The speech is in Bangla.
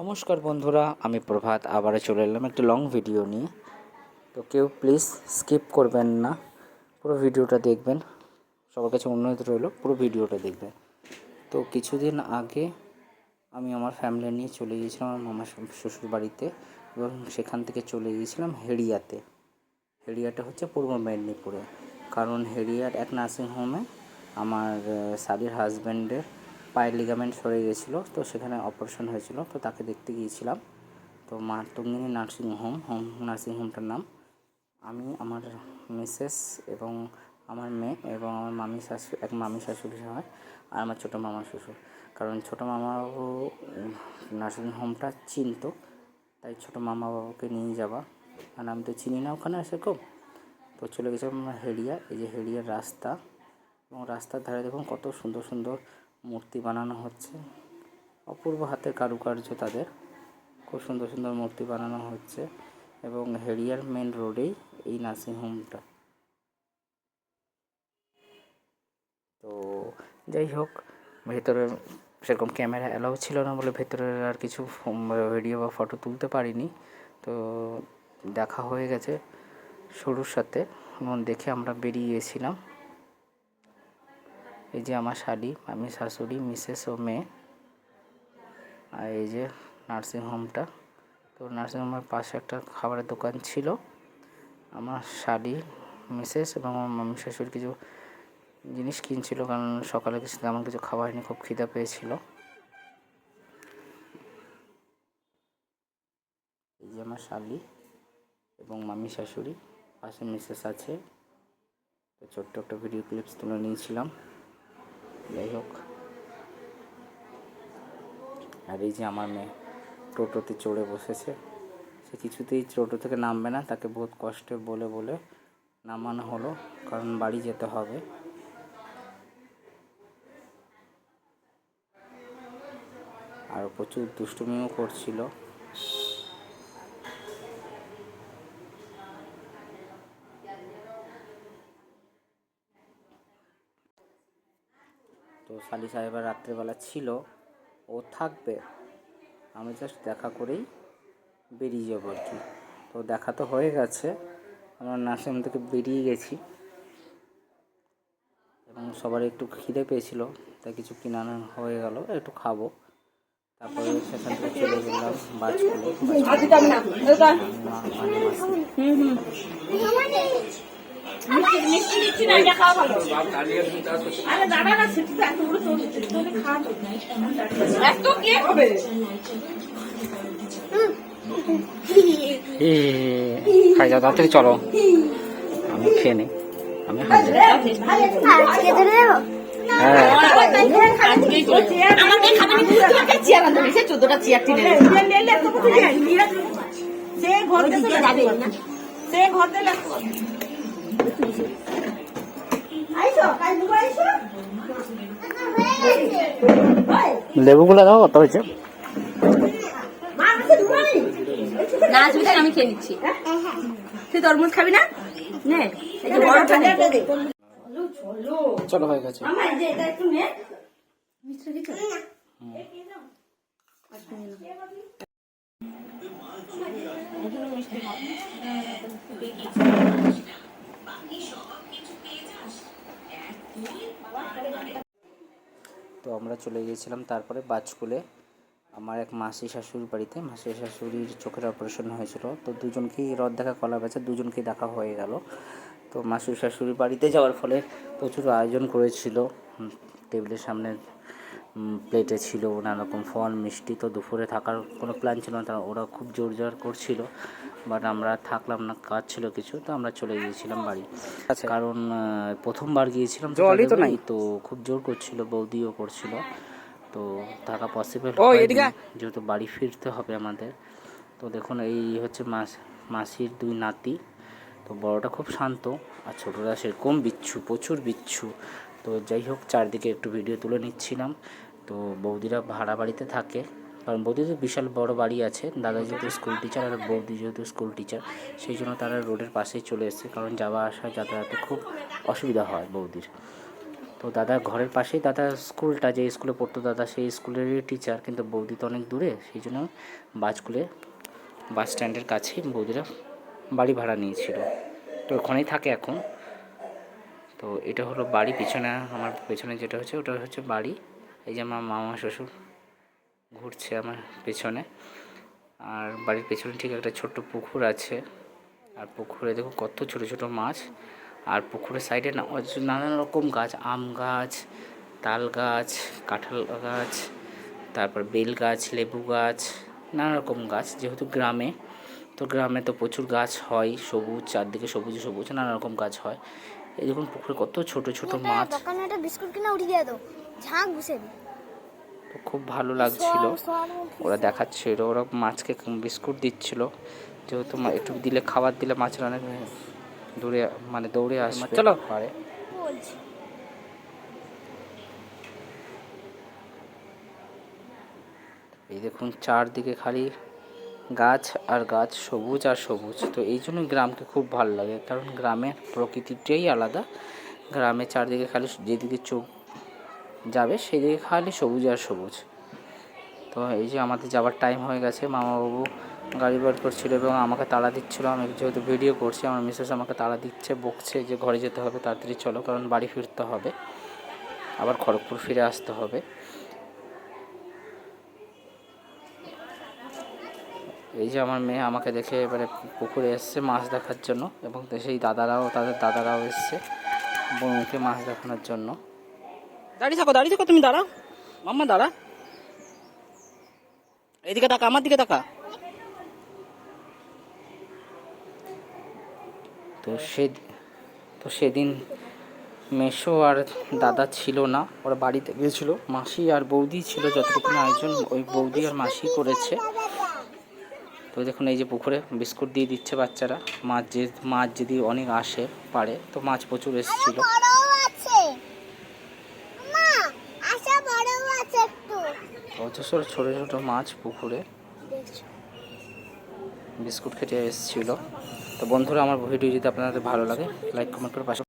নমস্কার বন্ধুরা, আমি প্রভাত, আবারও চলে এলাম একটা লং ভিডিও নিয়ে। তো কেউ প্লিজ স্কিপ করবেন না, পুরো ভিডিওটা দেখবেন। সবার কাছে অনুরোধ রইল, পুরো ভিডিওটা দেখবেন। তো কিছুদিন আগে আমি আমার ফ্যামিলি নিয়ে চলে গিয়েছিলাম আমার মামা শ্বশুর বাড়িতে এবং সেখান থেকে চলে গিয়েছিলাম হেরিয়াতে হেরিয়াটা হচ্ছে পূর্ব মেদিনীপুরে। কারণ হেরিয়ার এক নার্সিংহোমে আমার শালির হাজব্যান্ডের লিগামেন্ট সরে গেছিল, তো সেখানে অপারেশন হয়েছিল, তো তাকে দেখতে গিয়েছিলাম। তো Matangini nursing home home nursing হোমটার নাম। আমি, আমার মিসেস এবং আমার মেয়ে এবং আমার মামি শাশু, এক মামি শাশুড়ি হয় আর আমার ছোটো মামা শ্বশুর। কারণ ছোটো মামাবাবু নার্সিং হোমটা চিনতো, তাই ছোটো মামা বাবুকে নিয়ে যাওয়া। আর আমি তো চিনি না ওখানে সেরকম তো চলে গেছিলাম আমরা হেরিয়া, এই যে হেরিয়ার রাস্তা। এবং রাস্তার ধারে দেখুন কত সুন্দর সুন্দর মূর্তি বানানো হচ্ছে। অপূর্ব হাতের কারুকার্য তাদের। খুব সুন্দর সুন্দর মূর্তি বানানো হচ্ছে এবং হেরিয়ার মেন রোডেই এই নার্সিংহোমটা তো যাই হোক, ভেতরে সেরকম ক্যামেরা অ্যালাউ ছিল না বলে ভেতরে আর কিছু ভিডিও বা ফটো তুলতে পারিনি। তো দেখা হয়ে গেছে শুরুর সাথে। এবং দেখে আমরা বেরিয়ে গেছিলাম এই যে আমার শাড়ি আমি শাশুড়ি, মিসেস ও মেয়ে। আর এই যে নার্সিং হোমটা তো নার্সিং হোমের পাশে একটা খাবারের দোকান ছিল। আমার শাড়ি মিসেস এবং আমার মামি শাশুড়ি কিছু জিনিস কিনছিল কারণ সকালে কিছু তেমন কিছু খাবার হয়নি, খুব খিদা পেয়েছিল। এই যে আমার শালি এবং মামি শাশুড়ি, পাশে মিসেস আছে। ছোট্ট একটা ভিডিও ক্লিপস তুলে নিয়েছিলাম। যাই হোক। আর এই যে আমার মেয়ে টোটোতে চড়ে বসেছে, সে কিছুতেই টোটো থেকে নামবে না, তাকে বহুত কষ্টে বলে বলে নামানো হলো, কারণ বাড়ি যেতে হবে। আর প্রচুর দুষ্টুমিও করছিল। তো সালি সাহেবের রাত্রেবেলা ছিল। ও থাকবে। আমি জাস্ট দেখা করেই বেরিয়ে যাব আর কি। তো দেখা তো হয়ে গেছে। আমরা নার্সিং থেকে বেরিয়ে গেছি। এবং সবার একটু খিদে পেয়েছিল তাই কিছু কিনানো হয়ে গেল একটু খাব। তারপরে সেখান থেকে চলে গেলাম মাসি মিষ্টি দিচ্ছি না এটা খাওয়া ভালো। আরে দাদা না সেটা তো এতগুলো চলে চলে খাওয়া এত কে হবে? খাই যাও তাড়াতাড়ি চলো। আমি খেয়ে নিই। আমি দেবো। হ্যাঁ। না চেয়ার সে ঘর থেকে লেবুগুলো দাও কত হয়েছে? না আসবি আমি খেয়ে নিচ্ছি। তুই তরমুজ খাবি না? চলো হয়ে গেছে। মিষ্টি তো আমরা চলে গিয়েছিলাম তারপরে বাজকুলে আমার এক মাসি শাশুড়ির বাড়িতে। মাসি শাশুড়ির চোখের অপারেশন হয়েছিল। তো দুজনকেই রদ দেখা কলা বেচা দুজনকেই দেখা হয়ে গেল। তো মাসি শাশুড়ির বাড়িতে যাওয়ার ফলে প্রচুর আয়োজন করেছিল। টেবিলের সামনে প্লেটে ছিল নানা রকম ফল, মিষ্টি। তো দুপুরে থাকার কোনো প্ল্যান ছিল না। ওরা খুব জোর জোর করছিল। বাট আমরা থাকলাম না কাজ ছিল কিছু তো আমরা চলে গিয়েছিলাম বাড়ি। কারণ প্রথমবার গিয়েছিলাম তো খুব জোর করছিল বৌদিও করছিল। তো থাকা পসিবল। যেহেতু বাড়ি ফিরতে হবে আমাদের। তো দেখুন এই হচ্ছে মাস মাসির দুই নাতি। তো বড়টা খুব শান্ত আর ছোটরা সেরকম বিচ্ছু প্রচুর বিচ্ছু। তো যাই হোক চারদিকে একটু ভিডিও তুলে নিচ্ছিলাম। তো বৌদিরা ভাড়া বাড়িতে থাকে। কারণ বৌদি তো বিশাল বড় বাড়ি আছে। দাদা যেহেতু স্কুল টিচার আর বৌদি যেহেতু স্কুল টিচার সেই জন্য তারা রোডের পাশেই চলে এসেছে। কারণ যাওয়া আসা যাতায়াতে খুব অসুবিধা হয় বৌদির। তো দাদা ঘরের পাশেই দাদা স্কুলটা যে স্কুলে পড়তো দাদা, সেই স্কুলেরই টিচার কিন্তু বৌদি তো অনেক দূরে, সেই জন্য বাসকুলে বাস স্ট্যান্ডের কাছেই বৌদিরা বাড়ি ভাড়া নিয়েছিল। তো ওখানেই থাকে এখন। তো এটা হলো বাড়ি, পিছনে আমার পেছনে যেটা হচ্ছে, ওটা হচ্ছে বাড়ি। এই যে আমার মামা, শ্বশুর। ঘুরছে আমার পেছনে। আর বাড়ির পেছনে ঠিক একটা ছোট্ট পুকুর আছে। আর পুকুরে দেখো কত ছোট ছোট মাছ। আর পুকুরের সাইডে না নানান রকম গাছ আম গাছ তাল গাছ কাঁঠাল গাছ তারপর বেল গাছ লেবু গাছ নানা রকম গাছ। যেহেতু গ্রামে তো গ্রামে তো প্রচুর গাছ হয় সবুজ চারদিকে সবুজ সবুজ নানা রকম গাছ হয়। এই দেখুন পুকুরে কত ছোট ছোট মাছ। বিস্কুট কিনে দাও। ঝাঁক বসে তো খুব ভালো লাগছিল। ওরা দেখাচ্ছিল ওরা মাছকে বিস্কুট দিচ্ছিল। যেহেতু একটু দিলে খাবার দিলে মাছের অনেক দূরে মানে দৌড়ে আসবে। চলো পারে এই দেখুন চারদিকে খালি গাছ আর গাছ সবুজ আর সবুজ। তো এই জন্য গ্রামকে খুব ভালো লাগে কারণ গ্রামের প্রকৃতিটাই আলাদা। গ্রামে চারদিকে খালি যেদিকে চোখ যাবে, সেদিকে খালি সবুজ আর সবুজ। তো এই যে আমাদের যাওয়ার টাইম হয়ে গেছে, মামাবাবু গাড়ি বার করছিল এবং আমাকে তাড়া দিচ্ছিল। আমি যেহেতু ভিডিও করছি, আমার মিসেস আমাকে তাড়া দিচ্ছে, বকছে যে ঘরে যেতে হবে, তাড়াতাড়ি চলো, কারণ বাড়ি ফিরতে হবে। আবার খড়গপুর ফিরে আসতে হবে। এই যে আমার মেয়ে আমাকে দেখে এবারে পুকুরে এসছে মাছ দেখার জন্য, এবং সেই দাদারাও, তাদের দাদারাও এসছে বোনকে মাছ দেখানোর জন্য। দাঁড়িয়ে থাকো দাঁড়িয়ে থাকো, তুমি দাঁড়াও মাম্মা, দাঁড়া। এদিকে তাকা, আমার দিকে তাকা। তো সে তো সেদিন মেশো আর দাদা ছিল না, ওরা বাড়িতে গিয়েছিল। মাসি আর বৌদি ছিল, যতটুকু আয়োজন ওই বৌদি আর মাসি করেছে। তো দেখুন, এই যে পুকুরে বিস্কুট দিয়ে দিচ্ছে বাচ্চারা। মাছ যে মাছ যদি অনেক আসে, পারে, তো মাছ প্রচুর এসেছিল বড়ও আছে মা আশা বড়ও আছে একটু অথচ ছোট ছোট মাছ পুকুরে বিস্কুট খেতে এসেছিল। তো বন্ধুরা, আমার ভিডিও যদি আপনাদের ভালো লাগে লাইক কমেন্ট করে পাশে